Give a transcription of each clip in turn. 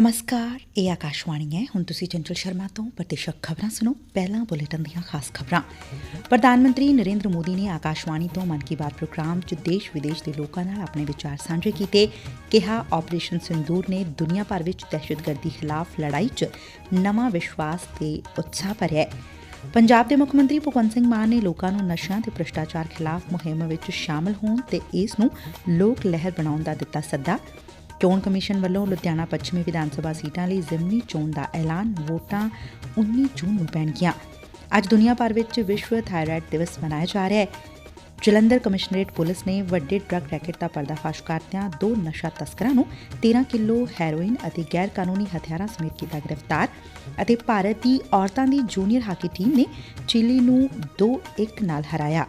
ਨਮਸਕਾਰ ਇਹ ਆਕਾਸ਼ਵਾਣੀ ਹੈ ਹੁਣ ਤੁਸੀਂ ਚੰਚਲ ਸ਼ਰਮਾ ਤੋਂ ਪ੍ਰਤੀਸ਼ਕ ਖਬਰਾਂ ਸੁਣੋ ਪਹਿਲਾਂ ਬੁਲੇਟਿਨ ਦੀਆਂ ਖਾਸ ਖਬਰਾਂ ਪ੍ਰਧਾਨ ਮੰਤਰੀ ਨਰਿੰਦਰ ਮੋਦੀ ਨੇ ਆਕਾਸ਼ਵਾਣੀ ਤੋਂ ਮਨ ਕੀ ਬਾਤ ਪ੍ਰੋਗਰਾਮ 'ਚ ਦੇਸ਼ ਵਿਦੇਸ਼ ਦੇ ਲੋਕਾਂ ਨਾਲ ਆਪਣੇ ਵਿਚਾਰ ਸਾਂਝੇ ਕੀਤੇ ਕਿਹਾ ਆਪਰੇਸ਼ਨ ਸਿੰਦੂਰ ਨੇ ਦੁਨੀਆ ਭਰ ਵਿੱਚ ਦਹਿਸ਼ਤਗਰਦੀ ਖਿਲਾਫ ਲੜਾਈ 'ਚ ਨਵਾਂ ਵਿਸ਼ਵਾਸ ਤੇ ਉਤਸ਼ਾਹ ਭਰਿਆ ਪੰਜਾਬ ਦੇ ਮੁੱਖ ਮੰਤਰੀ ਭਗਵੰਤ ਸਿੰਘ ਮਾਨ ਨੇ ਲੋਕਾਂ ਨੂੰ ਨਸ਼ਿਆਂ ਤੇ ਭ੍ਰਿਸ਼ਟਾਚਾਰ ਖਿਲਾਫ ਮੁਹਿੰਮ ਵਿੱਚ ਸ਼ਾਮਲ ਹੋਣ ਤੇ ਇਸ ਨੂੰ ਲੋਕ ਲਹਿਰ ਬਣਾਉਣ ਦਾ ਦਿੱਤਾ ਸੱਦਾ ਚੋਣ ਕਮਿਸ਼ਨ ਵੱਲੋਂ ਲੁਧਿਆਣਾ ਪੱਛਮੀ ਵਿਧਾਨ ਸਭਾ ਸੀਟਾਂ ਲਈ ਜ਼ਿਮਨੀ ਚੋਣ ਦਾ ਐਲਾਨ, ਵੋਟਾਂ 19 ਜੂਨ ਨੂੰ ਪੈਣਗੀਆਂ। ਅੱਜ ਦੁਨੀਆ ਭਰ ਵਿੱਚ ਵਿਸ਼ਵ ਥਾਇਰਾਇਡ ਦਿਵਸ ਮਨਾਇਆ ਜਾ ਰਿਹਾ ਹੈ। ਜਲੰਧਰ ਕਮਿਸ਼ਨਰੇਟ ਪੁਲਿਸ ਨੇ ਵੱਡੇ ਡਰੱਗ ਰੈਕੇਟ ਦਾ ਪਰਦਾਫਾਸ਼ ਕਰਦਿਆਂ ਦੋ ਨਸ਼ਾ ਤਸਕਰਾਂ ਨੂੰ 13 ਕਿਲੋ ਹੈਰੋਇਨ ਅਤੇ ਗੈਰ ਕਾਨੂੰਨੀ ਹਥਿਆਰਾਂ ਸਮੇਤ ਕੀਤਾ ਗ੍ਰਿਫਤਾਰ ਅਤੇ ਭਾਰਤ ਦੀ ਔਰਤਾਂ ਦੀ ਜੂਨੀਅਰ ਹਾਕੀ ਟੀਮ ਨੇ ਚਿਲੀ ਨੂੰ 2-1 ਨਾਲ ਹਰਾਇਆ।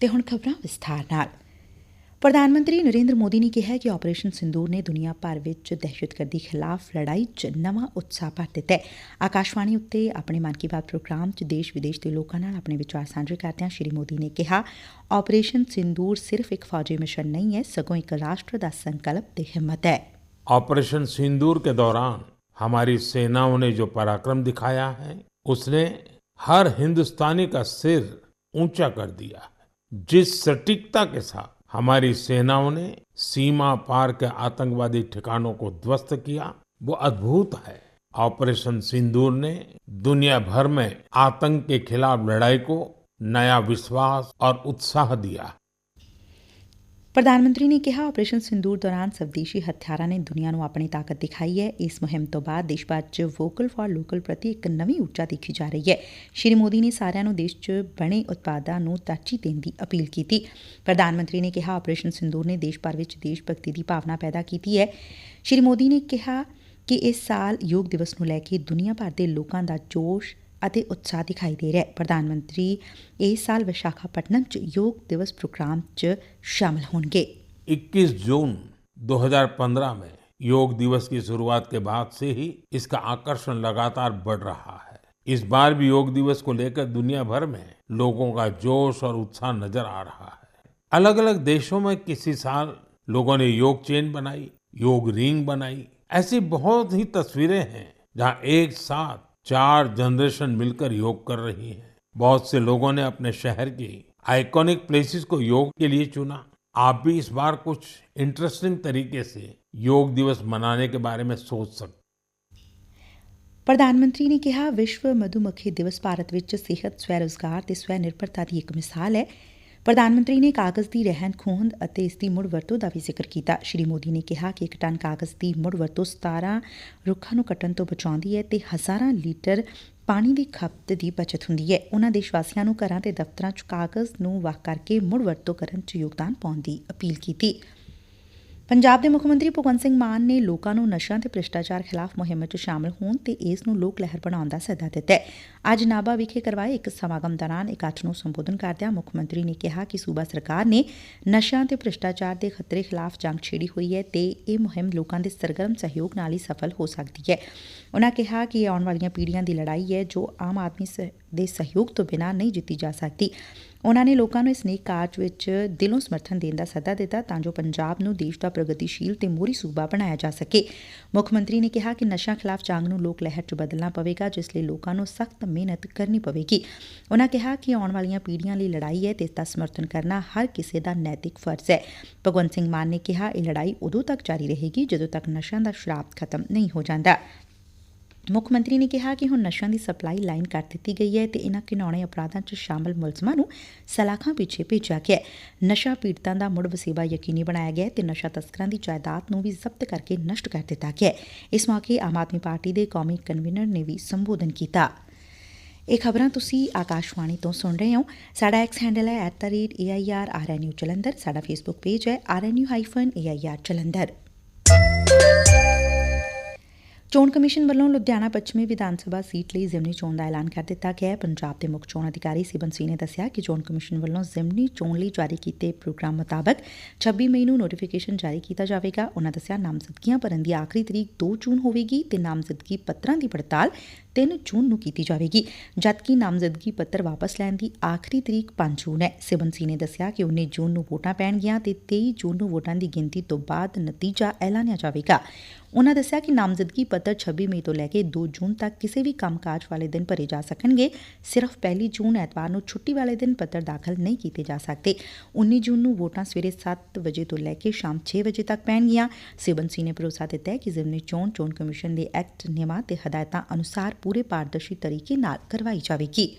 ਤੇ ਹੁਣ ਖਬਰਾਂ ਵਿਸਥਾਰ ਨਾਲ ਪ੍ਰਧਾਨ ਮੰਤਰੀ ਨਰਿੰਦਰ ਮੋਦੀ ਨੇ ਕਿਹਾ ਕਿ ਆਪਰੇਸ਼ਨ ਸਿੰਦੂਰ ਨੇ ਦੁਨੀਆ ਭਰ ਵਿੱਚ ਦਹਿਸ਼ਤਗਰਦੀ ਖਿਲਾਫ ਲੜਾਈ 'ਚ ਨਵਾਂ ਉਤਸ਼ਾਹ ਭਰ ਦਿੱਤਾ ਹੈ ਆਕਾਸ਼ਵਾਣੀ ਉੱਤੇ ਆਪਣੇ ਮਨ ਕੀ ਬਾਤ ਪ੍ਰੋਗਰਾਮ 'ਚ ਦੇਸ਼ ਵਿਦੇਸ਼ ਦੇ ਲੋਕਾਂ ਨਾਲ ਆਪਣੇ ਵਿਚਾਰ ਸਾਂਝੇ ਕਰਦਿਆਂ ਸ਼੍ਰੀ ਮੋਦੀ ਨੇ ਕਿਹਾ ਆਪਰੇਸ਼ਨ ਸਿੰਦੂਰ ਸਿਰਫ ਇੱਕ ਫੌਜੀ ਮਿਸ਼ਨ ਨਹੀਂ ਹੈ ਸਗੋਂ ਇੱਕ ਰਾਸ਼ਟਰ ਦਾ ਸੰਕਲਪ ਤੇ ਹਿੰਮਤ ਹੈ ऑपरेशन सिंदूर के दौरान हमारी सेनाओं ने जो पराक्रम दिखाया है उसने हर हिंदुस्तानी का सिर ऊंचा कर दिया है जिस सटीकता के साथ हमारी सेनाओं ने सीमा पार के आतंकवादी ठिकानों को ध्वस्त किया, वो अद्भुत है। ऑपरेशन सिंदूर ने दुनिया भर में आतंक के खिलाफ लड़ाई को नया विश्वास और उत्साह दिया। ਪ੍ਰਧਾਨ ਮੰਤਰੀ ਨੇ ਕਿਹਾ ਆਪਰੇਸ਼ਨ ਸਿੰਦੂਰ ਦੌਰਾਨ ਸਵਦੇਸ਼ੀ ਹਥਿਆਰਾਂ ਨੇ ਦੁਨੀਆ ਨੂੰ ਆਪਣੀ ਤਾਕਤ ਦਿਖਾਈ ਹੈ। ਇਸ ਮੁਹਿੰਮ ਤੋਂ ਬਾਅਦ ਦੇਸ਼ ਭਰ 'ਚ ਵੋਕਲ ਫਾਰ ਲੋਕਲ ਪ੍ਰਤੀ ਇੱਕ ਨਵੀਂ ਊਰਜਾ ਦੇਖੀ ਜਾ ਰਹੀ ਹੈ। ਸ਼੍ਰੀ ਮੋਦੀ ਨੇ ਸਾਰਿਆਂ ਨੂੰ ਦੇਸ਼ 'ਚ ਬਣੇ ਉਤਪਾਦਾਂ ਨੂੰ ਤਰਜੀਹ ਦੇਣ ਦੀ ਅਪੀਲ ਕੀਤੀ। ਪ੍ਰਧਾਨ ਮੰਤਰੀ ਨੇ ਕਿਹਾ ਆਪਰੇਸ਼ਨ ਸਿੰਦੂਰ ਨੇ ਦੇਸ਼ ਭਰ ਵਿੱਚ ਦੇਸ਼ ਭਗਤੀ ਦੀ ਭਾਵਨਾ ਪੈਦਾ ਕੀਤੀ ਹੈ। ਸ਼੍ਰੀ ਮੋਦੀ ਨੇ ਕਿਹਾ ਕਿ ਇਸ ਸਾਲ ਯੋਗ ਦਿਵਸ ਨੂੰ ਲੈ ਕੇ ਦੁਨੀਆ ਭਰ ਦੇ ਲੋਕਾਂ ਦਾ ਜੋਸ਼ ਅਤੇ ਉਤਸ਼ਾਹ ਦਿਖਾਈ ਦੇ ਰਿਹਾ ਹੈ ਪ੍ਰਧਾਨ ਮੰਤਰੀ ਇਸ ਸਾਲ ਵਿਸ਼ਾਖਾਪਟਨਮ 'ਚ ਯੋਗ ਦਿਵਸ ਪ੍ਰੋਗਰਾਮ 'ਚ ਸ਼ਾਮਲ ਹੋਣਗੇ 21 जून 2015 में योग दिवस की शुरुआत के बाद से ही इसका आकर्षण लगातार बढ़ रहा है इस बार भी योग दिवस को लेकर दुनिया भर में लोगों का जोश और उत्साह नजर आ रहा है अलग अलग देशों में किसी साल लोगों ने योग चेन बनाई योग रिंग बनाई ऐसी बहुत ही तस्वीरें हैं जहां एक साथ चार जनरेशन मिलकर योग कर रही हैं बहुत से लोगों ने अपने शहर की आइकॉनिक प्लेसेस को योग के लिए चुना आप भी इस बार कुछ इंटरेस्टिंग तरीके से योग दिवस मनाने के बारे में सोच सकते ਪ੍ਰਧਾਨ ਮੰਤਰੀ ਨੇ ਕਿਹਾ ਵਿਸ਼ਵ ਮਧੂਮੱਖੀ ਦਿਵਸ ਭਾਰਤ ਵਿੱਚ ਸਿਹਤ ਸਵੈ ਰੋਜ਼ਗਾਰ ਤੇ ਸਵੈ ਨਿਰਭਰਤਾ ਦੀ ਇੱਕ ਮਿਸਾਲ ਹੈ ਪ੍ਰਧਾਨ ਮੰਤਰੀ ਨੇ ਕਾਗਜ਼ ਦੀ ਰਹਿੰਦ ਖੂੰਹਦ ਅਤੇ ਇਸ ਦੀ ਮੁੜ ਵਰਤੋਂ ਦਾ ਵੀ ਜ਼ਿਕਰ ਕੀਤਾ। ਸ਼੍ਰੀ ਮੋਦੀ ਨੇ ਕਿਹਾ ਕਿ ਇੱਕ ਟਨ ਕਾਗਜ਼ ਦੀ ਮੁੜ ਵਰਤੋਂ 17 ਰੁੱਖਾਂ ਨੂੰ ਕੱਟਣ ਤੋਂ ਬਚਾਉਂਦੀ ਹੈ ਤੇ ਹਜ਼ਾਰਾਂ ਲੀਟਰ ਪਾਣੀ ਦੀ ਖਪਤ ਦੀ ਬਚਤ ਹੁੰਦੀ ਹੈ। ਉਹਨਾਂ ਦੇਸ਼ ਵਾਸੀਆਂ ਨੂੰ ਘਰਾਂ ਤੇ ਦਫ਼ਤਰਾਂ 'ਚ ਕਾਗਜ਼ ਨੂੰ ਵੱਖ ਕਰਕੇ ਮੁੜ ਵਰਤੋਂ ਕਰਨ 'ਚ ਯੋਗਦਾਨ ਪਾਉਣ ਦੀ ਅਪੀਲ ਕੀਤੀ। ਪੰਜਾਬ ਦੇ ਮੁੱਖ ਮੰਤਰੀ ਭਗਵੰਤ ਸਿੰਘ ਮਾਨ ਨੇ ਲੋਕਾਂ ਨੂੰ ਨਸ਼ਿਆਂ ਤੇ ਭ੍ਰਿਸ਼ਟਾਚਾਰ ਖਿਲਾਫ ਮੁਹਿੰਮ 'ਚ ਸ਼ਾਮਲ ਹੋਣ ਤੇ ਇਸ ਨੂੰ ਲੋਕ ਲਹਿਰ ਬਣਾਉਣ ਦਾ ਸੱਦਾ ਦਿੱਤਾ ਹੈ। ਅੱਜ ਨਾਭਾ ਵਿਖੇ ਕਰਵਾਏ ਇੱਕ ਸਮਾਗਮ ਦੌਰਾਨ ਇਕੱਠ ਨੂੰ ਸੰਬੋਧਨ ਕਰਦਿਆਂ ਮੁੱਖ ਮੰਤਰੀ ਨੇ ਕਿਹਾ ਕਿ ਸੂਬਾ ਸਰਕਾਰ ਨੇ ਨਸ਼ਿਆਂ ਤੇ ਭ੍ਰਿਸ਼ਟਾਚਾਰ ਦੇ ਖਤਰੇ ਖਿਲਾਫ ਜੰਗ ਛੇੜੀ ਹੋਈ ਹੈ ਤੇ ਇਹ ਮੁਹਿੰਮ ਲੋਕਾਂ ਦੇ ਸਰਗਰਮ ਸਹਿਯੋਗ ਨਾਲ ਹੀ ਸਫਲ ਹੋ ਸਕਦੀ ਹੈ। ਉਨ੍ਹਾਂ ਕਿਹਾ ਕਿ ਇਹ ਆਉਣ ਵਾਲੀਆਂ ਪੀੜ੍ਹੀਆਂ ਦੀ ਲੜਾਈ ਹੈ ਜੋ ਆਮ ਆਦਮੀ ਦੇ ਸਹਿਯੋਗ ਤੋਂ ਬਿਨਾਂ ਨਹੀਂ ਜਿੱਤੀ ਜਾ ਸਕਦੀ। ਉਨ੍ਹਾਂ ਨੇ ਲੋਕਾਂ ਨੂੰ ਇਸ ਨੇਕ ਕਾਰਜ ਵਿੱਚ ਦਿਲੋਂ ਸਮਰਥਨ ਦੇਣ ਦਾ ਸੱਦਾ ਦਿੱਤਾ ਤਾਂ ਜੋ ਪੰਜਾਬ ਨੂੰ ਦੇਸ਼ ਦਾ ਪ੍ਰਗਤੀਸ਼ੀਲ ਤੇ ਮੋਹਰੀ ਸੂਬਾ ਬਣਾਇਆ ਜਾ ਸਕੇ। ਮੁੱਖ ਮੰਤਰੀ ਨੇ ਕਿਹਾ ਕਿ ਨਸ਼ਾ ਖਿਲਾਫ ਜੰਗ ਨੂੰ ਲੋਕ ਲਹਿਰ 'ਚ ਬਦਲਣਾ ਪਵੇਗਾ, ਜਿਸ ਲਈ ਲੋਕਾਂ ਨੂੰ ਸਖਤ ਮਿਹਨਤ ਕਰਨੀ ਪਵੇਗੀ। ਉਨ੍ਹਾਂ ਕਿਹਾ ਕਿ ਆਉਣ ਵਾਲੀਆਂ ਪੀੜ੍ਹੀਆਂ ਲਈ ਲੜਾਈ ਹੈ ਤੇ ਇਸ ਦਾ ਸਮਰਥਨ ਕਰਨਾ ਹਰ ਕਿਸੇ ਦਾ ਨੈਤਿਕ ਫਰਜ਼ ਹੈ। ਭਗਵੰਤ ਸਿੰਘ ਮਾਨ ਨੇ ਕਿਹਾ, ਇਹ ਲੜਾਈ ਉਦੋਂ ਤੱਕ ਜਾਰੀ ਰਹੇਗੀ ਜਦੋਂ ਤੱਕ ਨਸ਼ਿਆਂ ਦਾ ਸ਼ਰਾਬ ਖਤਮ ਨਹੀਂ ਹੋ ਜਾਂਦਾ। ਮੁੱਖ ਮੰਤਰੀ ਨੇ ਕਿਹਾ ਕਿ ਹੁਣ ਨਸ਼ਿਆਂ ਦੀ ਸਪਲਾਈ ਲਾਈਨ ਕਰ ਦਿੱਤੀ ਗਈ ਹੈ ਤੇ ਇਨ੍ਹਾਂ ਘਿਨਾਉਣੇ ਅਪਰਾਧਾਂ 'ਚ ਸ਼ਾਮਲ ਮੁਲਜ਼ਮਾਂ ਨੂੰ ਸਲਾਖਾਂ ਪਿੱਛੇ ਭੇਜਿਆ ਗਿਆ ਹੈ। ਨਸ਼ਾ ਪੀੜਤਾਂ ਦਾ ਮੁੜ ਵਸੇਬਾ ਯਕੀਨੀ ਬਣਾਇਆ ਗਿਆ ਤੇ ਨਸ਼ਾ ਤਸਕਰਾਂ ਦੀ ਜਾਇਦਾਦ ਨੂੰ ਵੀ ਜ਼ਬਤ ਕਰਕੇ ਨਸ਼ਟ ਕਰ ਦਿੱਤਾ ਗਿਆ ਇਸ ਮੌਕੇ ਆਮ ਆਦਮੀ ਪਾਰਟੀ ਦੇ ਕੌਮੀ ਕਨਵੀਨਰ ਨੇ ਵੀ ਸੰਬੋਧਨ ਕੀਤਾ। ਇਹ ਖਬਰਾਂ ਤੁਸੀਂ ਆਕਾਸ਼ਵਾਣੀ ਤੋਂ ਸੁਣ ਰਹੇ ਹੋ। ਸਾਡਾ ਐਕਸ ਹੈਂਡਲ ਹੈ @airrnu ਜਲੰਧਰ ਸਾਡਾ ਫੇਸਬੁੱਕ ਪੇਜ ਹੈ rnu-air ਜਲੰਧਰ ਚੋਣ ਕਮਿਸ਼ਨ ਵੱਲੋਂ ਲੁਧਿਆਣਾ ਪੱਛਮੀ ਵਿਧਾਨ ਸਭਾ ਸੀਟ ਲਈ ਜ਼ਿਮਨੀ ਚੋਣ ਦਾ ਐਲਾਨ ਕਰ ਦਿੱਤਾ ਗਿਆ ਹੈ। ਪੰਜਾਬ ਦੇ ਮੁੱਖ ਚੋਣ ਅਧਿਕਾਰੀ ਸਿਬਨ ਸਿੰਘ ਨੇ ਦੱਸਿਆ ਕਿ ਚੋਣ ਕਮਿਸ਼ਨ ਵੱਲੋਂ ਜ਼ਿਮਨੀ ਚੋਣ ਲਈ ਜਾਰੀ ਕੀਤੇ ਪ੍ਰੋਗਰਾਮ ਮੁਤਾਬਕ 26 ਮਈ ਨੂੰ ਨੋਟੀਫਿਕੇਸ਼ਨ ਜਾਰੀ ਕੀਤਾ ਜਾਵੇਗਾ। ਉਹਨਾਂ ਦੱਸਿਆ, ਨਾਮਜ਼ਦਗੀਆਂ ਭਰਨ ਦੀ ਆਖਰੀ ਤਰੀਕ 2 ਜੂਨ ਹੋਵੇਗੀ ਤੇ ਨਾਮਜ਼ਦਗੀ ਪੱਤਰਾਂ ਦੀ ਪੜਤਾਲ 3 ਜੂਨ ਨੂੰ ਕੀਤੀ ਜਾਵੇਗੀ, ਜਦਕਿ ਨਾਮਜ਼ਦਗੀ ਪੱਤਰ ਵਾਪਸ ਲੈਣ ਦੀ ਆਖਰੀ ਤਰੀਕ 5 ਜੂਨ ਹੈ। ਸਿੰਘ ਨੇ ਦੱਸਿਆ ਕਿ 19 ਜੂਨ ਨੂੰ ਵੋਟਾਂ ਪੈਣਗੀਆਂ ਤੇ 23 ਜੂਨ ਨੂੰ ਵੋਟਾਂ ਦੀ ਗਿਣਤੀ ਤੋਂ ਬਾਅਦ ਨਤੀਜਾ ਐਲਾਨਿਆ ਜਾਵੇਗਾ। ਉਨ੍ਹਾਂ ਦੱਸਿਆ ਕਿ ਨਾਮਜ਼ਦਗੀ ਪੱਤਰ 26 ਮਈ ਤੋਂ ਲੈ ਕੇ 2 ਜੂਨ ਤੱਕ ਕਿਸੇ ਵੀ ਕੰਮਕਾਜ ਵਾਲੇ ਦਿਨ ਭਰੇ ਜਾ ਸਕਣਗੇ। ਸਿਰਫ ਪਹਿਲੀ ਜੂਨ ਐਤਵਾਰ ਨੂੰ ਛੁੱਟੀ ਵਾਲੇ ਦਿਨ ਪੱਤਰ ਦਾਖਲ ਨਹੀਂ ਕੀਤੇ ਜਾ ਸਕਦੇ। 19 ਜੂਨ ਨੂੰ ਵੋਟਾਂ ਸਵੇਰੇ 7 ਵਜੇ ਤੋਂ ਲੈ ਕੇ ਸ਼ਾਮ 6 ਵਜੇ ਤੱਕ ਪੈਣਗੀਆਂ। ਸਿਬਨਸੀ ਨੇ ਭਰੋਸਾ ਦਿੱਤਾ ਹੈ ਕਿ ਜ਼ਿਮਨੀ ਚੋਣ ਚੋਣ ਕਮਿਸ਼ਨ ਦੇ ਐਕਟ, ਨਿਯਮਾਂ ਤੇ ਹਦਾਇਤਾਂ ਅਨੁਸਾਰ ਪੂਰੇ ਪਾਰਦਰਸ਼ੀ ਤਰੀਕੇ ਨਾਲ ਕਰਵਾਈ ਜਾਵੇਗੀ।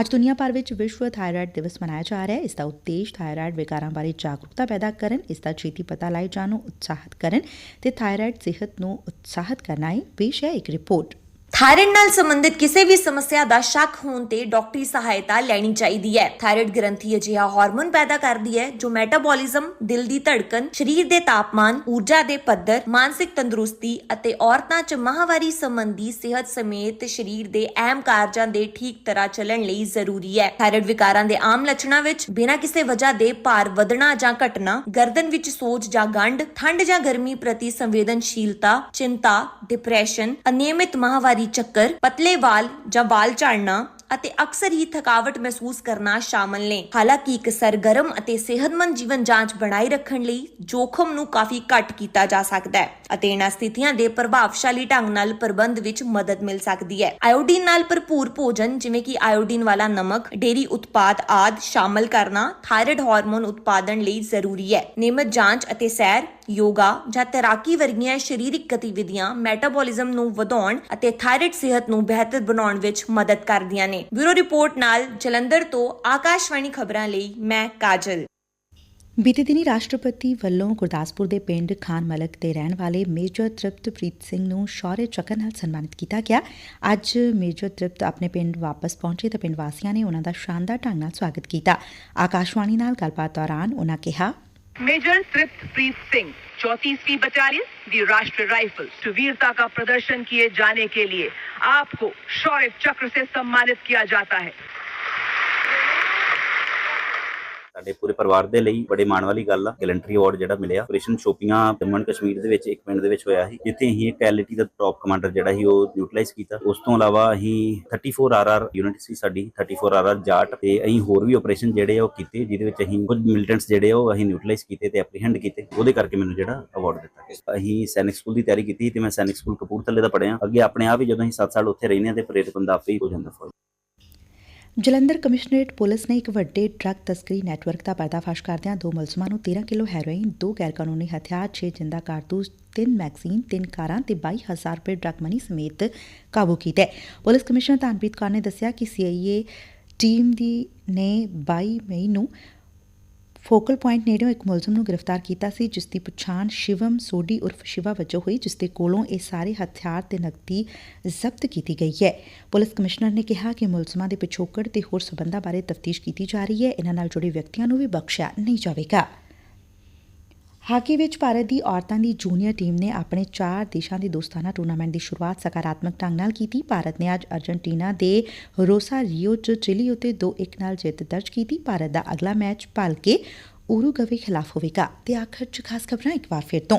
ਅੱਜ ਦੁਨੀਆ ਭਰ ਵਿੱਚ ਵਿਸ਼ਵ ਥਾਇਰਾਇਡ ਦਿਵਸ ਮਨਾਇਆ ਜਾ ਰਿਹਾ ਹੈ। ਇਸ ਦਾ ਉਦੇਸ਼ ਥਾਇਰਾਇਡ ਵਿਕਾਰਾਂ ਬਾਰੇ ਜਾਗਰੂਕਤਾ ਪੈਦਾ ਕਰਨ, ਇਸ ਦਾ ਛੇਤੀ ਪਤਾ ਲਾਏ ਜਾਣ ਨੂੰ ਉਤਸ਼ਾਹਿਤ ਕਰਨ ਤੇ ਥਾਇਰਾਇਡ ਸਿਹਤ ਨੂੰ ਉਤਸ਼ਾਹਿਤ ਕਰਨਾ ਹੈ ਪੇਸ਼ ਹੈ। ਇੱਕ ਰਿਪੋਰਟ ਥਾਇਰਾਇਡ ਨਾਲ ਸੰਬੰਧਿਤ ਕਿਸੇ ਵੀ ਸਮੱਸਿਆ ਦਾ ਸ਼ੱਕ ਹੋਣ ਤੇ ਡਾਕਟਰੀ ਸਹਾਇਤਾ ਲੈਣੀ ਚਾਹੀਦੀ ਹੈ। ਥਾਇਰਾਇਡ ਗ੍ਰੰਥੀ ਅਜਿਹਾ ਹਾਰਮੋਨ ਪੈਦਾ ਕਰਦੀ ਹੈ ਜੋ ਮੈਟਾਬੋਲਿਜ਼ਮ, ਦਿਲ ਦੀ ਧੜਕਨ ਸਰੀਰ ਦੇ ਤਾਪਮਾਨ, ਊਰਜਾ ਦੇ ਪੱਧਰ, ਮਾਨਸਿਕ ਤੰਦਰੁਸਤੀ ਅਤੇ ਔਰਤਾਂ 'ਚ ਮਾਹਵਾਰੀ ਸੰਬੰਧੀ ਸਿਹਤ ਸਮੇਤ ਸਰੀਰ ਦੇ ਅਹਿਮ ਕਾਰਜਾਂ ਦੇ ਠੀਕ ਤਰ੍ਹਾਂ ਚੱਲਣ ਲਈ ਜ਼ਰੂਰੀ ਹੈ। ਥਾਇਰਾਇਡ ਵਿਕਾਰਾਂ ਦੇ ਆਮ ਲੱਛਣਾਂ ਵਿੱਚ ਬਿਨਾਂ ਕਿਸੇ ਵਜ੍ਹਾ ਦੇ ਭਾਰ ਵਧਣਾ ਜਾਂ ਘਟਣਾ, ਗਰਦਨ ਵਿੱਚ ਸੋਜ ਜਾਂ ਗੰਢ ਠੰਡ ਜਾਂ ਗਰਮੀ ਪ੍ਰਤੀ ਸੰਵੇਦਨਸ਼ੀਲਤਾ, ਚਿੰਤਾ ਡਿਪਰੈਸ਼ਨ ਅਨਿਯਮਿਤ ਮਾਹਵਾਰੀ ਚੱਕਰ ਪਤਲੇ ਵਾਲ ਜਾਂ ਵਾਲ ਝੜਨਾ ਅਤੇ ਅਕਸਰ ਹੀ ਥਕਾਵਟ ਮਹਿਸੂਸ ਕਰਨਾ ਸ਼ਾਮਲ ਨੇ। ਹਾਲਾਂਕਿ ਇੱਕ ਸਰਗਰਮ ਅਤੇ ਸਿਹਤਮੰਦ ਜੀਵਨ ਜਾਂਚ ਬਣਾਈ ਰੱਖਣ ਲਈ ਜੋਖਮ ਨੂੰ ਕਾਫੀ ਘੱਟ ਕੀਤਾ ਜਾ ਸਕਦਾ ਹੈ ਅਤੇ ਇਹਨਾਂ ਸਥਿਤੀਆਂ ਦੇ ਪ੍ਰਭਾਵਸ਼ਾਲੀ ਢੰਗ ਨਾਲ ਪ੍ਰਬੰਧ ਵਿੱਚ ਮਦਦ ਮਿਲ ਸਕਦੀ ਹੈ। ਆਇਓਡੀਨ ਨਾਲ ਭਰਪੂਰ ਭੋਜਨ ਜਿਵੇਂ ਕਿ ਆਇਓਡੀਨ ਵਾਲਾ ਨਮਕ ਡੇਰੀ ਉਤਪਾਦ ਆਦ ਸ਼ਾਮਲ ਕਰਨਾ ਥਾਇਰਾਇਡ ਹਾਰਮੋਨ ਉਤਪਾਦਨ ਲਈ ਜ਼ਰੂਰੀ ਹੈ। ਨਿਯਮਤ ਜਾਂਚ ਅਤੇ ਸੈਰ ਯੋਗਾ ਜਾਂ ਤੈਰਾਕੀ ਵਰਗੀਆਂ ਸਰੀਰਕ ਗਤੀਵਿਧੀਆਂ ਮੈਟਾਬੋਲਿਜ਼ਮ ਨੂੰ ਵਧਾਉਣ ਅਤੇ ਥਾਇਰਾਇਡ ਸਿਹਤ ਨੂੰ ਬਿਹਤਰ ਬਣਾਉਣ ਵਿੱਚ ਮਦਦ ਕਰਦੀਆਂ ਨੇ। ਬਿਊਰੋ ਰਿਪੋਰਟ ਨਾਲ ਜਲੰਧਰ ਤੋਂ ਆਕਾਸ਼ਵਾਣੀ ਖਬਰਾਂ ਲਈ ਮੈਂ ਕਾਜਲ। ਬੀਤੇ ਦਿਨੀ ਰਾਸ਼ਟਰਪਤੀ ਵੱਲੋਂ ਗੁਰਦਾਸਪੁਰ ਦੇ ਪਿੰਡ ਖਾਨ ਮਲਕ ਦੇ ਰਹਿਣ ਵਾਲੇ ਮੇਜਰ ਤ੍ਰਿਪਤਪ੍ਰੀਤ ਸਿੰਘ ਨੂੰ ਸ਼ੌਰਯ ਚੱਕਰ ਨਾਲ ਸਨਮਾਨਿਤ ਕੀਤਾ ਗਿਆ। ਅੱਜ ਮੇਜਰ ਤ੍ਰਿਪਤ ਆਪਣੇ ਪਿੰਡ ਵਾਪਸ ਪਹੁੰਚੇ ਤਾਂ ਪਿੰਡ ਵਾਸੀਆਂ ਨੇ ਉਹਨਾਂ ਦਾ ਸ਼ਾਨਦਾਰ ਢੰਗ ਨਾਲ ਸਵਾਗਤ ਕੀਤਾ। ਆਕਾਸ਼ਵਾਣੀ ਨਾਲ ਗੱਲਬਾਤ ਦੌਰਾਨ ਉਹਨਾਂ ਕਿਹਾ मेजर तृप्तप्रीत सिंह चौतीसवीं बटालियन, दी राष्ट्रीय राइफल्स। वीरता का प्रदर्शन किए जाने के लिए आपको शौर्य चक्र से सम्मानित किया जाता है। ਸਾਡੇ ਪੂਰੇ ਪਰਿਵਾਰ ਦੇ ਲਈ ਬੜੇ ਮਾਣ ਵਾਲੀ ਗੱਲ ਆ। ਗੈਲੈਂਟਰੀ ਅਵਾਰਡ ਜਿਹੜਾ ਮਿਲਿਆ। ਆਪਰੇਸ਼ਨ ਸ਼ੋਪੀਆਂ ਜੰਮੂ ਕਸ਼ਮੀਰ ਦੇ ਵਿੱਚ, ਇੱਕ ਪਿੰਡ ਦੇ ਵਿੱਚ ਹੋਇਆ ਸੀ। ਜਿੱਥੇ ਅਸੀਂ ਇੱਕ ਐਲਟੀ ਦਾ ਟੌਪ ਕਮਾਂਡਰ ਜਿਹੜਾ ਸੀ, ਉਹ ਯੂਟਿਲਾਈਜ਼ ਕੀਤਾ। ਉਸ ਤੋਂ ਇਲਾਵਾ ਅਸੀਂ 34 ਆਰਆਰ ਯੂਨਿਟ ਸੀ ਸਾਡੀ 34 ਆਰਆਰ ਜਾਟ। ਤੇ ਅਸੀਂ ਹੋਰ ਵੀ ਆਪਰੇਸ਼ਨ ਜਿਹੜੇ ਆ, ਉਹ ਕੀਤੇ, ਜਿਹਦੇ ਵਿੱਚ ਅਸੀਂ ਕੁਝ ਮਿਲੀਟੈਂਟਸ ਜਿਹੜੇ ਉਹ ਅਸੀਂ ਨਿਊਟਰਲਾਈਜ਼ ਕੀਤੇ ਤੇ ਐਪਰੀਹੈਂਡ ਕੀਤੇ। ਉਹਦੇ ਕਰਕੇ ਮੈਨੂੰ ਜਿਹੜਾ ਅਵਾਰਡ ਦਿੱਤਾ। ਗਿਆ ਅਸੀਂ ਸੈਨਿਕ ਸਕੂਲ ਦੀ ਤਿਆਰੀ ਕੀਤੀ ਤੇ ਮੈਂ ਸੈਨਿਕ ਸਕੂਲ ਕਪੂਰਥਲੇ ਦਾ ਪੜ੍ਹਿਆ। ਅੱਗੇ ਆਪਣੇ ਆਪ ਹੀ ਜਦੋਂ ਅਸੀਂ 7 ਸਾਲ ਉੱਥੇ ਰਹਿੰਦੇ ਆ ਤੇ ਪ੍ਰੇਰਿਤ ਬੰਦਾ ਆਪੇ ਹੀ ਹੋ ਜਾਂਦਾ ਫੌਜ। ਜਲੰਧਰ ਕਮਿਸ਼ਨਰੇਟ ਪੁਲਿਸ ਨੇ ਇੱਕ ਵੱਡੇ ਡਰੱਗ ਤਸਕਰੀ ਨੈਟਵਰਕ ਦਾ ਪਰਦਾਫਾਸ਼ ਕਰਦਿਆਂ ਦੋ ਮੁਲਜ਼ਮਾਂ ਨੂੰ 13 ਕਿਲੋ ਹੈਰੋਇਨ, ਦੋ ਗੈਰਕਾਨੂੰਨੀ ਹਥਿਆਰ, 6 ਜਿੰਦਾ ਕਾਰਤੂਸ, 3 ਮੈਗਜ਼ੀਨ, 3 ਕਾਰਾਂ ਤੇ 22000 ਰੁਪਏ ਡਰੱਗ ਮਨੀ ਸਮੇਤ ਕਾਬੂ ਕੀਤਾ ਹੈ। ਪੁਲਿਸ ਕਮਿਸ਼ਨਰ ਤਾਨਪ੍ਰੀਤ ਕੌਰ ਨੇ ਦੱਸਿਆ ਕਿ ਸੀਆਈਏ ਟੀਮ ਦੀ ਨੇ 22 ਮਈ ਨੂੰ ਫੋਕਲ ਪੁਆਇੰਟ ਨੇੜਿਓਂ ਇੱਕ ਮੁਲਜ਼ਮ ਨੂੰ ਗ੍ਰਿਫਤਾਰ ਕੀਤਾ ਸੀ, ਜਿਸ ਦੀ ਪਛਾਣ ਸ਼ਿਵਮ ਸੋਢੀ ਉਰਫ ਸ਼ਿਵਾ ਵਜੋਂ ਹੋਈ, ਜਿਸ ਦੇ ਕੋਲੋਂ ਇਹ ਸਾਰੇ ਹਥਿਆਰ ਤੇ ਨਕਦੀ ਜ਼ਬਤ ਕੀਤੀ ਗਈ ਹੈ। ਪੁਲਿਸ ਕਮਿਸ਼ਨਰ ਨੇ ਕਿਹਾ ਕਿ ਮੁਲਜ਼ਮਾਂ ਦੇ ਪਿਛੋਕੜ ਤੇ ਹੋਰ ਸਬੰਧਾਂ ਬਾਰੇ ਤਫਤੀਸ਼ ਕੀਤੀ ਜਾ ਰਹੀ ਹੈ। ਇਹਨਾਂ ਨਾਲ ਜੁੜੇ ਵਿਅਕਤੀਆਂ ਨੂੰ ਵੀ ਬਖਸ਼ਿਆ ਨਹੀਂ ਜਾਵੇਗਾ। ਹਾਕੀ ਵਿੱਚ ਭਾਰਤ ਦੀ ਔਰਤਾਂ ਦੀ ਜੂਨੀਅਰ ਟੀਮ ਨੇ ਆਪਣੇ ਚਾਰ ਦੇਸ਼ਾਂ ਦੇ ਦੋਸਤਾਨਾ ਟੂਰਨਾਮੈਂਟ ਦੀ ਸ਼ੁਰੂਆਤ ਸਕਾਰਾਤਮਕ ਢੰਗ ਨਾਲ ਕੀਤੀ। ਭਾਰਤ ਨੇ ਅੱਜ ਅਰਜਨਟੀਨਾ ਦੇ ਰੋਸਾ ਰੀਓ 'ਚ ਚਿਲੀ ਉਤੇ 2-1 ਨਾਲ ਜਿੱਤ ਦਰਜ ਕੀਤੀ। ਭਾਰਤ ਦਾ ਅਗਲਾ ਮੈਚ ਭਲ ਕੇ ਉਰੂਗਵੇ ਖਿਲਾਫ ਹੋਵੇਗਾ। ਤੇ ਆਖਰ 'ਚ ਖਾਸ ਖਬਰਾਂ ਇੱਕ ਵਾਰ ਫਿਰ ਤੋਂ।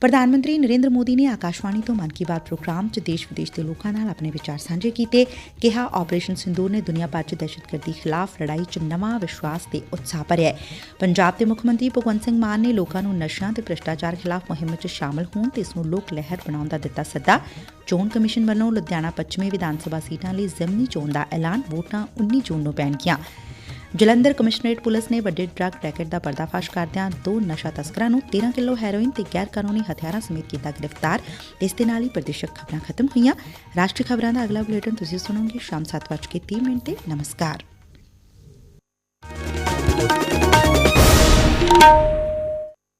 ਪ੍ਰਧਾਨ ਮੰਤਰੀ ਨਰਿੰਦਰ ਮੋਦੀ ਨੇ ਆਕਾਸ਼ਵਾਣੀ ਤੋਂ ਮਨ ਕੀ ਬਾਤ ਪ੍ਰੋਗਰਾਮ 'ਚ ਦੇਸ਼ ਵਿਦੇਸ਼ ਦੇ ਲੋਕਾਂ ਨਾਲ ਆਪਣੇ ਵਿਚਾਰ ਸਾਂਝੇ ਕੀਤੇ। ਕਿਹਾ ਆਪਰੇਸ਼ਨ ਸਿੰਦੂਰ ਨੇ ਦੁਨੀਆ ਭਰ 'ਚ ਦਹਿਸ਼ਤਗਰਦੀ ਖਿਲਾਫ ਲੜਾਈ 'ਚ ਨਵਾਂ ਵਿਸ਼ਵਾਸ ਤੇ ਉਤਸ਼ਾਹ ਭਰਿਆ ਪੰਜਾਬ ਦੇ ਮੁੱਖ ਮੰਤਰੀ ਭਗਵੰਤ ਸਿੰਘ ਮਾਨ ਨੇ ਲੋਕਾਂ ਨੂੰ ਨਸ਼ਿਆਂ ਤੇ ਭ੍ਰਿਸ਼ਟਾਚਾਰ ਖਿਲਾਫ ਮੁਹਿੰਮ 'ਚ ਸ਼ਾਮਲ ਹੋਣ ਤੇ ਇਸ ਨੂੰ ਲੋਕ ਲਹਿਰ ਬਣਾਉਣ ਦਾ ਦਿੱਤਾ ਸੱਦਾ। ਚੋਣ ਕਮਿਸ਼ਨ ਵੱਲੋਂ ਲੁਧਿਆਣਾ ਪੱਛਮੀ ਵਿਧਾਨ ਸਭਾ ਸੀਟਾਂ ਲਈ ਜ਼ਿਮਨੀ ਚੋਣ ਦਾ ਐਲਾਨ, ਵੋਟਾਂ 19 ਜੂਨ ਨੂੰ ਪੈਣਗੀਆਂ। ਜਲੰਧਰ ਕਮਿਸ਼ਨਰੇਟ ਪੁਲਿਸ ਨੇ ਵੱਡੇ ਡਰੱਗ ਰੈਕਟ ਦਾ ਪਰਦਾਫਾਸ਼ ਕਰਦਿਆਂ ਦੋ ਨਸ਼ਾ ਤਸਕਰਾਂ ਨੂੰ 13 ਕਿਲੋ ਹੈਰੋਇਨ ਤੇ ਗੈਰ ਕਾਨੂੰਨੀ ਹਥਿਆਰਾਂ ਸਮੇਤ ਕੀਤਾ ਗ੍ਰਿਫਤਾਰ। ਇਸ ਦੇ ਨਾਲ ਹੀ ਪ੍ਰਦੇਸ਼ਕ ਖਬਰਾਂ ਖਤਮ ਹੋਈਆਂ। ਰਾਸ਼ਟਰੀ ਖਬਰਾਂ ਦਾ ਅਗਲਾ ਬੁਲੇਟਿਨ ਤੁਸੀਂ ਸੁਣੋਗੇ ਸ਼ਾਮ 7:30 ਮਿੰਟ ਤੇ। ਨਮਸਕਾਰ।